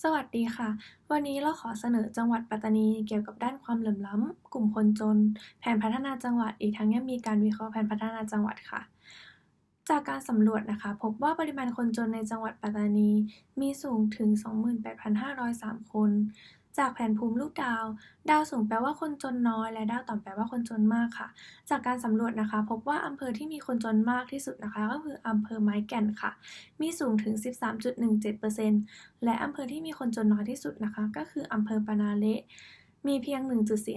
สวัสดีค่ะ วันนี้เราขอเสนอจังหวัดปัตตานีเกี่ยวกับด้านความเหลื่อมล้ำ กลุ่มคนจน แผนพัฒนาจังหวัดอีกทั้งยังมีการวิเคราะห์แผนพัฒนาจังหวัดค่ะ จากการสำรวจนะคะ พบว่าปริมาณคนจนในจังหวัดปัตตานีมีสูงถึง 28,503 คน จากแผนภูมิลูกดาว ดาวสูงแปลว่าคนจนน้อย และดาวต่ำแปลว่าคนจนมากค่ะ จากการสำรวจนะคะ พบว่าอำเภอที่มีคนจนมากที่สุดนะคะ ก็คืออำเภอไม้แก่นค่ะ มีสูงถึง 13.17%และอำเภอที่มีคนจนน้อยที่สุดนะคะ ก็คืออำเภอปานาเละมีเพียง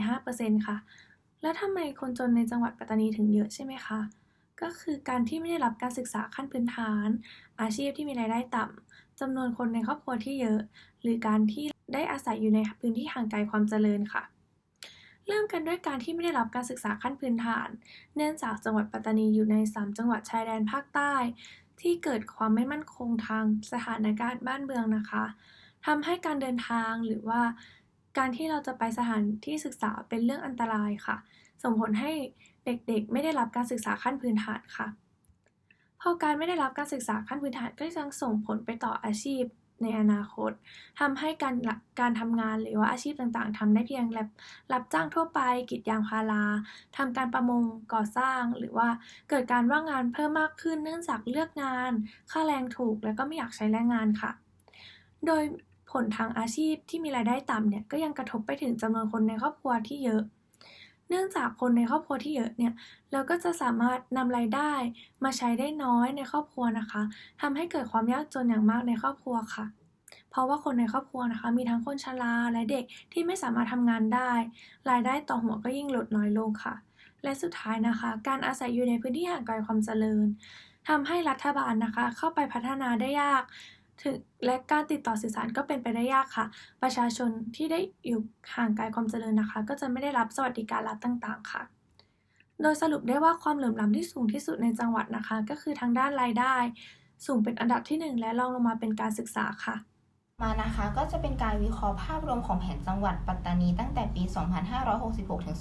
1.45%ค่ะ แล้วทำไมคนจนในจังหวัดปัตตานีถึงเยอะใช่ไหมคะ ก็คือการที่ไม่ได้รับการศึกษาขั้นพื้นฐาน อาชีพที่มีรายได้ต่ำจำนวนคนในครอบครัวที่เยอะ หรือการที่ ได้อาศัยอยู่ในพื้นที่ห่างไกลความเจริญค่ะ เริ่มกันด้วยการที่ไม่ได้รับการศึกษาขั้นพื้นฐาน เนื่องจากจังหวัดปัตตานีอยู่ใน 3 จังหวัดชายแดนภาคใต้ ที่เกิดความไม่มั่นคงทางสถานการณ์บ้านเมืองนะคะทำให้การเดินทางหรือว่า การที่เราจะไปสถานที่ศึกษาเป็นเรื่องอันตรายค่ะ ส่งผลให้เด็กๆ ไม่ได้รับการศึกษาขั้นพื้นฐานค่ะพอการไม่ได้รับการศึกษาขั้นพื้นฐานก็ยังส่งผลไปต่ออาชีพ ในอนาคตทำให้การการทำงานหรือว่าอาชีพต่างๆทำได้เพียงรับรับจ้างทั่วไปกรีดยางพาราทำการประมงก่อสร้าง หรือว่าเกิดการว่างงานเพิ่มมากขึ้นเนื่องจากเลือกงาน ค่าแรงถูก แล้วก็ไม่อยากใช้แรงงานค่ะ โดยผลทางอาชีพที่มีรายได้ต่ำเนี่ยก็ยังกระทบไปถึงจำนวนคนในครอบครัวที่เยอะ เนื่องจากคนในครอบครัวที่เยอะเนี่ยเราก็จะสามารถนำรายได้มาใช้ได้น้อยในครอบครัวนะคะทำให้เกิดความยากจนอย่างมากในครอบครัวค่ะ เพราะว่าคนในครอบครัวนะคะ มีทั้งคนชราและเด็กที่ไม่สามารถทำงานได้ รายได้ต่อหัวก็ยิ่งลดน้อยลงค่ะ และสุดท้ายนะคะ การอาศัยอยู่ในพื้นที่ห่างไกลความเจริญทำให้รัฐบาลนะคะเข้าไปพัฒนาได้ยาก ถึงและการติดต่อสื่อสารก็เป็นไปได้ยากค่ะ ประชาชนที่ได้อยู่ห่างไกลความเจริญนะคะ ก็จะไม่ได้รับสวัสดิการรัฐต่างๆ ค่ะ โดยสรุปได้ว่าความเหลื่อมล้ำที่สูงที่สุดในจังหวัดนะคะ ก็คือทางด้านรายได้ สูงเป็นอันดับที่ 1 และรองลงมาเป็นการศึกษาค่ะ มานะคะก็จะเป็นการวิเคราะห์ภาพรวมของแผนจังหวัดปัตตานีตั้งแต่ปี 2566 ถึง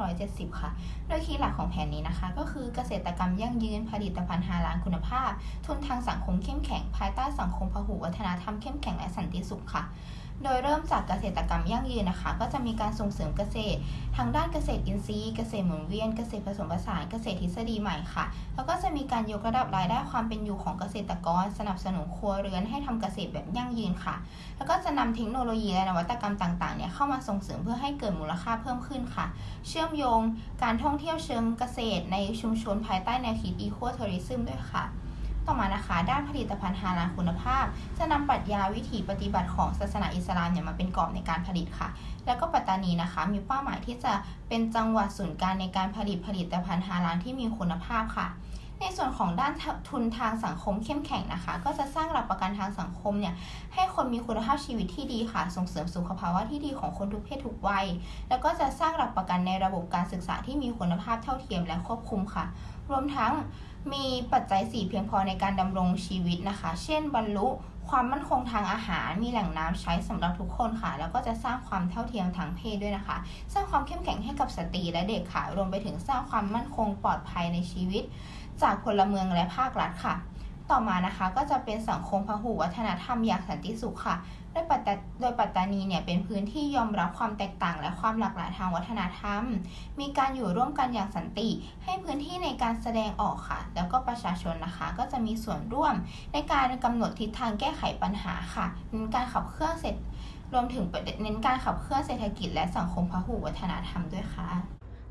2570 ค่ะ โดยคีย์หลักของแผนนี้นะคะ ก็คือเกษตรกรรมยั่งยืนผลิตภัณฑ์ฮาลาลคุณภาพ ทุนทางสังคมเข้มแข็ง ภายใต้สังคมพหุวัฒนธรรมเข้มแข็งและสันติสุขค่ะ โดยเริ่มจากเกษตรกรรมยั่งยืนนะคะ ก็จะมีการส่งเสริมเกษตร ทางด้านเกษตรอินทรีย์ เกษตรหมุนเวียน เกษตรผสมผสาน เกษตรทฤษฎีใหม่ค่ะ แล้วก็จะมีการยกระดับรายได้ความเป็นอยู่ของเกษตรกร สนับสนุนครัวเรือนให้ทำเกษตรแบบยั่งยืนค่ะ แล้วก็จะนำเทคโนโลยีและนวัตกรรมต่างๆเนี่ยเข้ามาส่งเสริมเพื่อให้เกิดมูลค่าเพิ่มขึ้นค่ะ เชื่อมโยงการท่องเที่ยวเชิงเกษตรในชุมชนภายใต้แนวคิด Eco Tourism ด้วยค่ะ ต่อมานะคะ ด้านผลิตภัณฑ์ฮาลาลคุณภาพ จะนำปรัชญาวิถีปฏิบัติของศาสนาอิสลามเนี่ยมาเป็นกรอบในการผลิตค่ะ แล้วก็ปัตตานีนะคะ มีเป้าหมายที่จะเป็นจังหวัดศูนย์กลางในการผลิตผลิตภัณฑ์ฮาลาลที่มีคุณภาพค่ะ ในส่วนของด้านทุนทางสังคมเข้มแข็งนะคะ ก็จะสร้างหลักประกันทางสังคมเนี่ยให้คนมีคุณภาพชีวิตที่ดีค่ะ ส่งเสริมสุขภาวะที่ดีของคนทุกเพศทุกวัย แล้วก็จะสร้างหลักประกันในระบบการศึกษาที่มีคุณภาพเท่าเทียมและควบคุมค่ะ รวมทั้งมีปัจจัย 4 เพียงพอในการดำรงชีวิตนะคะ เช่น บรรลุ ความมั่นคงทางอาหารมีแหล่งน้ำใช้สำหรับทุกคนค่ะ แล้วก็จะสร้างความเท่าเทียมทางเพศด้วยนะคะ สร้างความเข้มแข็งให้กับสตรีและเด็กค่ะ รวมไปถึงสร้างความมั่นคงปลอดภัยในชีวิต จากพลเมืองและภาครัฐค่ะ ต่อมานะคะก็จะเป็นสังคมพหุวัฒนธรรมอย่างสันติสุขค่ะ โดยปัตตาโดยปัตตานีเนี่ยเป็นพื้นที่ยอมรับความแตกต่างและความหลากหลายทางวัฒนธรรม มีการอยู่ร่วมกันอย่างสันติ ให้พื้นที่ในการแสดงออกค่ะ แล้วก็ประชาชนนะคะ ก็จะมีส่วนร่วมในการกำหนดทิศทางแก้ไขปัญหาค่ะเน้นการขับเคลื่อนเสร็จรวมถึงเน้นการขับเคลื่อนเศรษฐกิจและสังคมพหุวัฒนธรรมด้วยค่ะ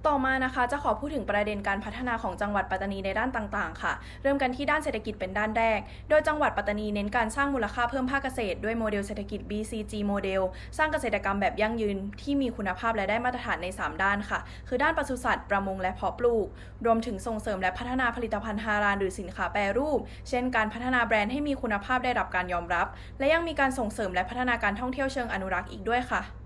ต่อมานะคะจะขอพูดถึงประเด็นการพัฒนาของจังหวัดปัตตานีในด้านต่างๆ ค่ะ เริ่มกันที่ด้านเศรษฐกิจเป็นด้านแรก โดยจังหวัดปัตตานีเน้นการสร้างมูลค่าเพิ่มภาคเกษตรด้วยโมเดลเศรษฐกิจ BCG โมเดล สร้างเกษตรกรรมแบบยั่งยืนที่มีคุณภาพและได้มาตรฐานใน 3 ด้านค่ะ คือด้านปศุสัตว์ประมงและเพาะปลูก รวมถึงส่งเสริมและพัฒนาผลิตภัณฑ์ฮาลาลหรือสินค้าแปรรูป เช่น การพัฒนาแบรนด์ให้มีคุณภาพได้รับการยอมรับ และยังมีการส่งเสริมและพัฒนาการท่องเที่ยวเชิงอนุรักษ์อีกด้วยค่ะ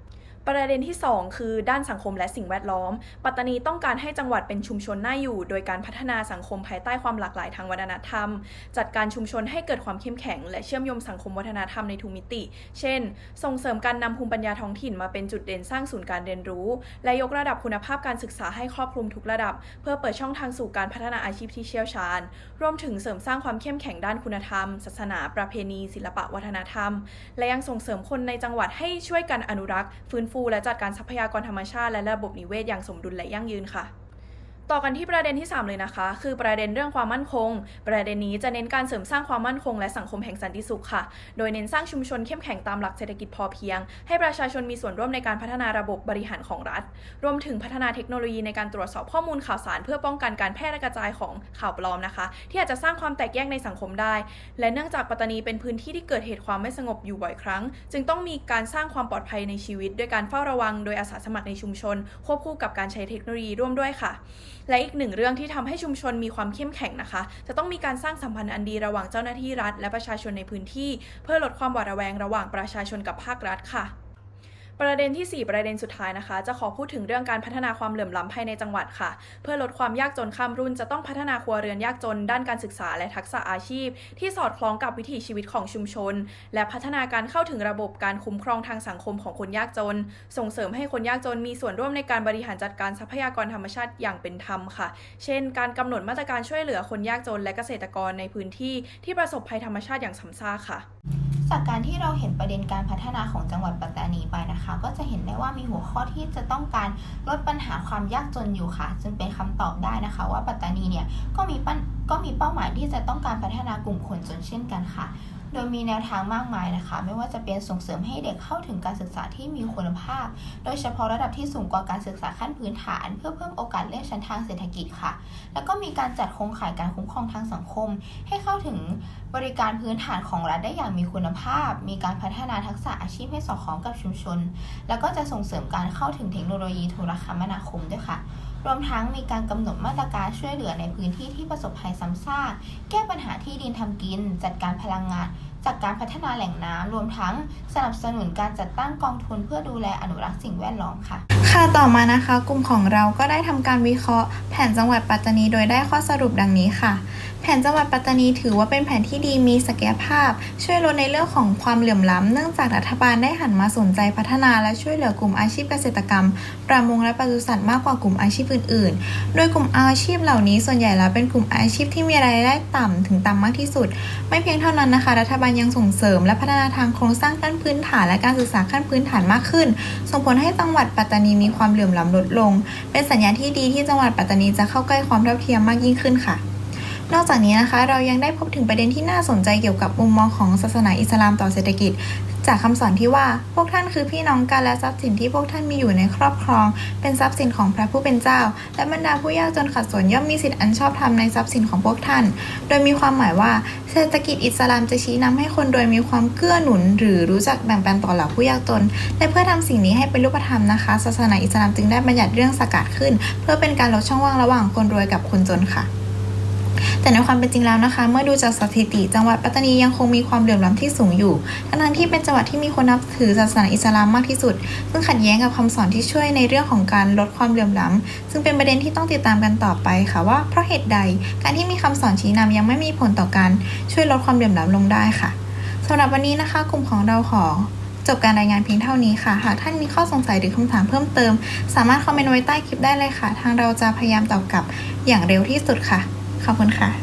ประเด็นที่ 2 คือด้านสังคมและสิ่งแวดล้อม ปัตตานีต้องการให้จังหวัดเป็นชุมชนน่าอยู่ โดยการพัฒนาสังคมภายใต้ความหลากหลายทางวัฒนธรรม จัดการชุมชนให้เกิดความเข้มแข็ง และเชื่อมโยงสังคมวัฒนธรรมในทุกมิติ เช่น ส่งเสริมการนำภูมิปัญญาท้องถิ่นมาเป็นจุดเด่นสร้างศูนย์การเรียนรู้ และยกระดับคุณภาพการศึกษาให้ครอบคลุมทุกระดับ เพื่อเปิดช่องทางสู่การพัฒนาอาชีพที่เชี่ยวชาญ รวมถึงเสริมสร้างความเข้มแข็งด้านคุณธรรม ศาสนา ประเพณี ศิลปะวัฒนธรรม และยังส่งเสริมคนในจังหวัดให้ช่วยกันอนุรักษ์ฟื้นฟู และจัดการทรัพยากรธรรมชาติและระบบนิเวศอย่างสมดุลและยั่งยืนค่ะ ต่อกันที่ประเด็นที่ 3 เลยนะคะ คือประเด็นเรื่องความมั่นคง ประเด็นนี้จะเน้นการเสริมสร้างความมั่นคง และสังคมแห่งสันติสุขค่ะ โดยเน้นสร้างชุมชนเข้มแข็งตามหลักเศรษฐกิจพอเพียง ให้ประชาชนมีส่วนร่วมในการพัฒนาระบบบริหารของรัฐ รวมถึงพัฒนาเทคโนโลยีในการตรวจสอบข้อมูลข่าวสาร เพื่อป้องกันการแพร่กระจายของข่าวปลอมนะคะ ที่อาจจะสร้างความแตกแยกในสังคมได้ และเนื่องจากปัตตานีเป็นพื้นที่ที่เกิดเหตุความไม่สงบอยู่บ่อยครั้ง จึงต้องมีการสร้างความปลอดภัยในชีวิต ด้วยการเฝ้าระวัง โดยอาสาสมัครในชุมชน ควบคู่กับการใช้เทคโนโลยีร่วมด้วยค่ะและอีกหนึ่งเรื่องที่ทำให้ชุมชนมีความเข้มแข็งนะคะ จะต้องมีการสร้างสัมพันธ์อันดีระหว่างเจ้าหน้าที่รัฐ และประชาชนในพื้นที่ เพื่อลดความหวาดระแวงระหว่างประชาชนกับภาครัฐค่ะ ประเด็นทีสี่ 4 ประเด็นสุดท้ายนะคะ จะขอพูดถึงเรื่องการพัฒนาความเหลื่อมล้ำภายในจังหวัดค่ะ เพื่อลดความยากจนข้ามรุ่น จะต้องพัฒนาครัวเรือนยากจน ด้านการศึกษาและทักษะอาชีพ ที่สอดคล้องกับวิถีชีวิตของชุมชน และพัฒนาการเข้าถึงระบบการคุ้มครองทางสังคมของคนยากจน ส่งเสริมให้คนยากจนมีส่วนร่วมในการบริหารจัดการทรัพยากรธรรมชาติอย่างเป็นธรรมค่ะ เช่น การกำหนดมาตรการช่วยเหลือคนยากจนและเกษตรกรในพื้นที่ที่ประสบภัยธรรมชาติอย่างซ้ำซากค่ะ จากการที่เราเห็นประเด็นการพัฒนาของจังหวัดปัตตานีไปนะคะ ก็จะเห็นได้ว่ามีหัวข้อที่จะต้องการลดปัญหาความยากจนอยู่ค่ะ จึงเป็นคำตอบได้นะคะ ว่าปัตตานีเนี่ยก็มีก็มีเป้าหมายที่จะต้องการพัฒนากลุ่มคนจนเช่นกันค่ะ โดยมีแนวทางมากมายนะคะ ไม่ว่าจะเป็นส่งเสริมให้เด็กเข้าถึงการศึกษาที่มีคุณภาพ โดยเฉพาะระดับที่สูงกว่าการศึกษาขั้นพื้นฐาน เพื่อเพิ่มโอกาสเลื่อนชั้นทางเศรษฐกิจค่ะ แล้วก็มีการจัดโครงข่ายการคุ้มครองทางสังคม ให้เข้าถึงบริการพื้นฐานของรัฐได้อย่างมีคุณภาพ มีการพัฒนาทักษะอาชีพให้สอดคล้องกับชุมชน แล้วก็จะส่งเสริมการเข้าถึงเทคโนโลยีโทรคมนาคมด้วยค่ะ รวมทั้งมีการกำหนดมาตรการช่วยเหลือในพื้นที่ที่ประสบภัยซ้ำซากแก้ปัญหาที่ดินทำกิน จัดการพลังงาน จากการพัฒนาแหล่งน้ำรวมทั้งสนับสนุนการจัดตั้งกองทุนเพื่อดูแลอนุรักษ์สิ่งแวดล้อมค่ะ ค่ะต่อมานะคะ กลุ่มของเราก็ได้ทำการวิเคราะห์ แผนจังหวัดปัตตานีโดยได้ข้อสรุปดังนี้ค่ะ แผนจังหวัดปัตตานีถือว่าเป็นแผนที่ดีมีศักยภาพ ช่วยลดในเรื่องของความเหลื่อมล้ำ เนื่องจากรัฐบาลได้หันมาสนใจพัฒนาและช่วยเหลือกลุ่มอาชีพเกษตรกรรม ประมงและปศุสัตว์มากกว่ากลุ่มอาชีพอื่นๆ โดยกลุ่มอาชีพเหล่านี้ส่วนใหญ่แล้วเป็นกลุ่มอาชีพที่มีรายได้ต่ำถึงต่ำมากที่สุด ไม่เพียงเท่านั้นนะคะ รัฐบาลยังส่งเสริม และพัฒนาทางโครงสร้างขั้นพื้นฐานและการศึกษาขั้นพื้นฐานมากขึ้น ส่งผลให้จังหวัดปัตตานีมีความเหลื่อมล้ำลดลง เป็นสัญญาณที่ดีที่จังหวัดปัตตานีจะเข้าใกล้ความเท่าเทียมมากยิ่งขึ้นค่ะ นอกจากนี้นะคะเรายังได้พบถึงประเด็นที่น่าสนใจเกี่ยวกับมุมมองของศาสนาอิสลามต่อเศรษฐกิจ จากคำสอนที่ว่าพวกท่านคือพี่น้องกันและทรัพย์สินที่พวกท่านมีอยู่ในครอบครอง เป็นทรัพย์สินของพระผู้เป็นเจ้า และบรรดาผู้ยากจนขัดสนย่อมมีสิทธิอันชอบธรรมในทรัพย์สินของพวกท่าน โดยมีความหมายว่าเศรษฐกิจอิสลามจะชี้นำให้คนโดยมีความเกื้อหนุน หรือรู้จักแบ่งปันต่อเหล่าผู้ยากจนและเพื่อทำสิ่งนี้ให้เป็นรูปธรรมนะคะ ศาสนาอิสลามจึงได้บัญญัติเรื่องสกัดขึ้น เพื่อเป็นการลดช่องว่างระหว่างคนรวยกับคนจนค่ะ แต่ในความเป็นจริงแล้วนะคะ เมื่อดูจากสถิติ จังหวัดปัตตานียังคงมีความเหลื่อมล้ำที่สูงอยู่ทั้งที่เป็นจังหวัดที่มีคนนับถือศาสนาอิสลามมากที่สุด ซึ่งขัดแย้งกับคำสอนที่ช่วยในเรื่องของการลดความเหลื่อมล้ำซึ่งเป็นประเด็นที่ต้องติดตามกันต่อไปค่ะว่าเพราะเหตุใดการที่มีคำสอนชี้นำยังไม่มีผลต่อการช่วยลดความเหลื่อมล้ำลงได้ค่ะสำหรับวันนี้นะคะ กลุ่มของเราขอจบการรายงานเพียงเท่านี้ค่ะ หากท่านมีข้อสงสัยหรือคำถามเพิ่มเติม สามารถคอมเมนต์ไว้ใต้คลิปได้เลยค่ะ ทางเราจะพยายามตอบกลับอย่างเร็วที่สุดค่ะ ขอบคุณค่ะ